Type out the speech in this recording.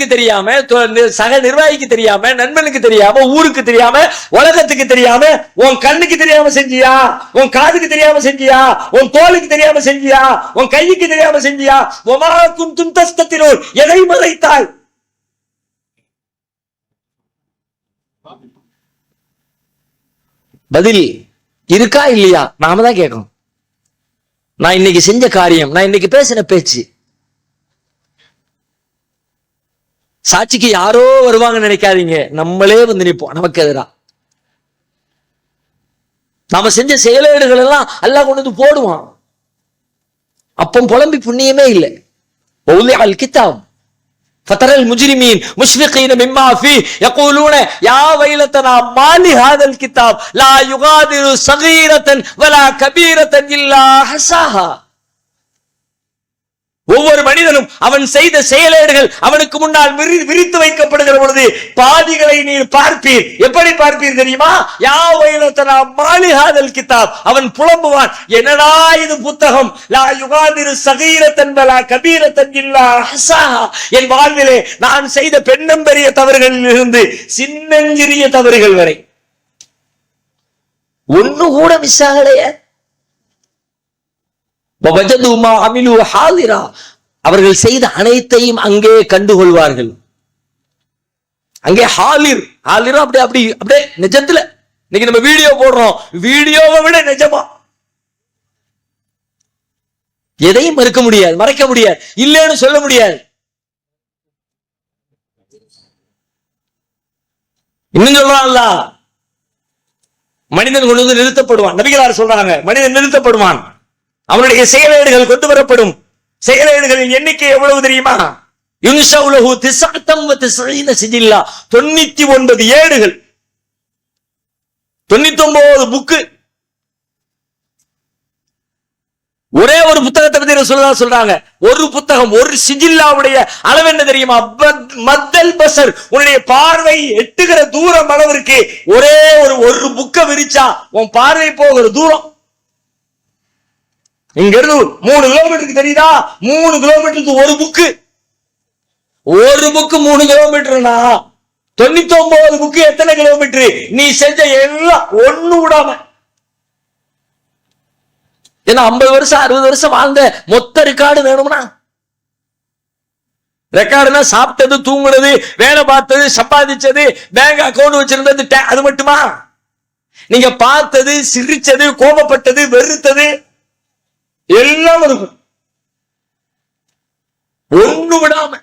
நண்பனுக்கு தெரியாம சக நிர்வாகிக்கு தெரியாம நண்பனுக்கு தெரியாம ஊருக்கு தெரியாம உலகத்துக்கு தெரியாம உன் கண்ணுக்கு தெரியாம செஞ்சியா? உன் காதுக்கு தெரியாம செஞ்சியா? உன் தோலுக்கு தெரியாம செஞ்சியா? உன் கைக்கு தெரியாம செஞ்சியா? ஒமா குந்தும் தஸ்தத்தினோர் எதை மறைத்தாய்? பதில் இருக்கா இல்லையா? நாம தான் கேட்கணும். நான் இன்னைக்கு செஞ்ச காரியம் நான் இன்னைக்கு பேசின பேச்சு. சாட்சிக்கு யாரோ வருவாங்கன்னு நினைக்காதீங்க நம்மளே வந்து நிற்போம் நமக்கு எதிரா நாம செஞ்ச செயலேடுகள் எல்லாம் அல்லாஹ் கொண்டு வந்து போடுவான் அப்பம் புலம்பி புண்ணியமே இல்லை அல் கிதாப் فترى المجرمين مشفقين مما فيه يقولون يا ويلتنا ما لهذا الكتاب لا يغادر صغيرة ولا كبيرة إلا حصاها ஒவ்வொரு மனிதனும் அவன் செய்த செயலேடுகள் அவனுக்கு முன்னால் விரி- விரித்து வைக்கப்படுகிற பொழுது பாதிகளை நீர் பார்ப்பீர். எப்படி பார்ப்பீர் தெரியுமா? யா வயலத்தனா மாலிஹாதல் கிதாப். அவன் புலம்புவான். என்னடா இது புத்தகம்? லா யுகாதிரு சகீரத்தன் பலா கபீரத்தன் இல்லா என் வாழ்விலே நான் செய்த பெண்ணும் பெரிய தவறுகளில் இருந்து சின்னஞ்சிறிய தவறுகள் வரை. ஒண்ணு கூட மிஸ் ஆகலையே. அவர்கள் செய்த அனைத்தையும் அங்கே கண்டுகொள்வார்கள். அங்கே ஹாலிர் ஹாலிரும் அப்படியே அப்படி அப்படியே நிஜத்துல. இன்னைக்கு நம்ம வீடியோ போடுறோம். வீடியோவை விட நிஜமா. எதையும் மறுக்க முடியாது மறைக்க முடியாது இல்லைன்னு சொல்ல முடியாது. இன்னும் சொல்றான்ல மனிதன் கொண்டு வந்து நிறுத்தப்படுவான். நபிகளார் சொல்றாங்க மனிதன் நிறுத்தப்படுவான். அவனுடைய செயல்பாடுகள் கொண்டு வரப்படும். செயலேடுகளின் எண்ணிக்கை எவ்வளவு தெரியுமா? யுன்ஷவுலஹு திசாத்தம் சிஜில்லா. தொண்ணூத்தி ஒன்பது ஏடுகள். தொண்ணூத்தி ஒன்பது புக்கு. ஒரே ஒரு புத்தகத்தை பத்தி ரசூலுல்லாஹ் சொல்றாங்க. ஒரு புத்தகம் ஒரு சிஜில்லாவுடைய அளவு என்ன தெரியுமா? மத்தல் பசர். உன்னுடைய பார்வை எட்டுகிற தூரம் அளவிற்கு ஒரே ஒரு ஒரு புக்கை விரிச்சா உன் பார்வை போகிற தூரம். இங்க இருந்து மூணு கிலோமீட்டருக்கு தெரியுதா? மூணு கிலோமீட்டருக்கு ஒரு புக்கு ஒரு புக்கு மூணு கிலோமீட்டர்னா தொண்ணூத்தி ஒன்பது புக்கு எத்தனை கிலோமீட்டர் நீ செஞ்ச எல்லாம் ஒண்ணு விடாம. ஏன்னா ஐம்பது வருஷம் அறுபது வருஷம் வாழ்ந்த மொத்த ரெக்கார்டு வேணும்னா. ரெக்கார்டுனா சாப்பிட்டது தூங்குனது வேலை பார்த்தது சம்பாதிச்சது பேங்க் அக்கவுண்ட் வச்சிருந்தது அது மட்டுமா? நீங்க பார்த்தது சிரிச்சது கோபப்பட்டது வெறுத்தது எல்லாம் இருக்கும். ஒண்ணு விடாம